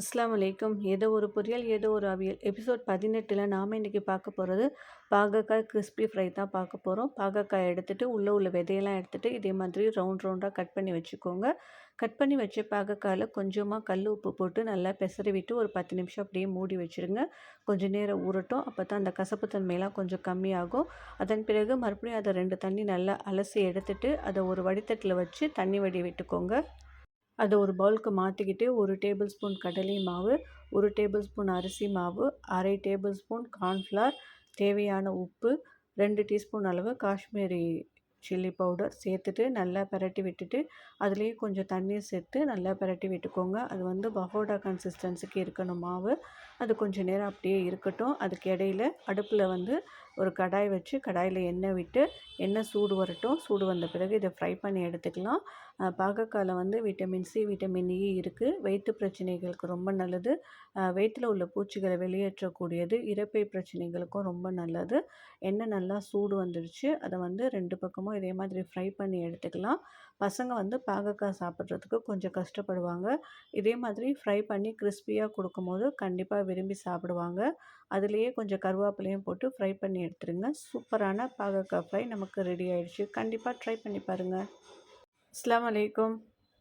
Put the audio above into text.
அஸ்லாம் அலைக்கும். ஏதோ ஒரு பொரியல் ஏதோ ஒரு அவியல். எபிசோட் பதினெட்டில் நாம் இன்றைக்கி பார்க்க போகிறது பாகக்காய் கிறிஸ்பி ஃப்ரை தான் பார்க்க போகிறோம் பாகக்காய் எடுத்துகிட்டு உள்ளே உள்ள விதையெல்லாம் எடுத்துகிட்டு இதே மாதிரி ரவுண்ட் ரவுண்டாக கட் பண்ணி வச்சுக்கோங்க. கட் பண்ணி வச்ச பாகக்காயில் கொஞ்சமாக கல் உப்பு போட்டு நல்லா பெசரி விட்டு ஒரு பத்து நிமிஷம் அப்படியே மூடி வச்சுருங்க. கொஞ்சம் நேரம் ஊறட்டும். அப்போ தான் அந்த கசப்பு தன்மையெல்லாம் கொஞ்சம் கம்மியாகும். அதன் பிறகு மறுபடியும் அதை ரெண்டு தண்ணி நல்லா அலசி எடுத்துட்டு அதை ஒரு வடித்தட்டில் வச்சு தண்ணி வடி விட்டுக்கோங்க. அதை ஒரு பவுலுக்கு மாற்றிக்கிட்டு ஒரு டேபிள் ஸ்பூன் கடலை மாவு ஒரு டேபிள் ஸ்பூன் அரிசி மாவு அரை டேபிள் ஸ்பூன் கார்ன்ஃப்ளவர் தேவையான உப்பு ரெண்டு டீஸ்பூன் அளவு காஷ்மீரி சில்லி பவுடர் சேர்த்துட்டு நல்லா பரட்டி விட்டுட்டு அதுலேயே கொஞ்சம் தண்ணீர் சேர்த்து நல்லா பரட்டி விட்டுக்கோங்க. அது வந்து பஃபோடா கன்சிஸ்டன்சிக்கு இருக்கணும் மாவு. அது கொஞ்சம் நேரம் அப்படியே இருக்கட்டும். அதுக்கு இடையில அடுப்பில் வந்து ஒரு கடாய் வச்சு கடாயில் எண்ணெய் விட்டு எண்ணெய் சூடு வரட்டும். சூடு வந்த பிறகு இதை ஃப்ரை பண்ணி எடுத்துக்கலாம். பாகக்காயில் வந்து vitamin C vitamin E e இருக்குது வயிற்று பிரச்சனைகளுக்கு ரொம்ப நல்லது. வயிற்றில் உள்ள பூச்சிகளை வெளியேற்றக்கூடியது. இறப்பை பிரச்சனைகளுக்கும் ரொம்ப நல்லது. எண்ணெய் நல்லா சூடு வந்துடுச்சு அதை வந்து ரெண்டு பக்கமும் இதே மாதிரி ஃப்ரை பண்ணி எடுத்துக்கலாம். பசங்க வந்து பாகக்காய் சாப்பிட்றதுக்கு கொஞ்சம் கஷ்டப்படுவாங்க. இதே மாதிரி ஃப்ரை பண்ணி கிறிஸ்பியாக கொடுக்கும்போது கண்டிப்பாக விரும்பி சாப்பிடுவாங்க. அதுலேயே கொஞ்சம் கருவேப்பிலையும் போட்டு ஃப்ரை பண்ணி எடுத்துருங்க. சூப்பரான பாகக்காய் ஃப்ரை நமக்கு ரெடி ஆயிடுச்சு. கண்டிப்பாக ட்ரை பண்ணி பாருங்கள் அஸ்லாம் வலைக்கம்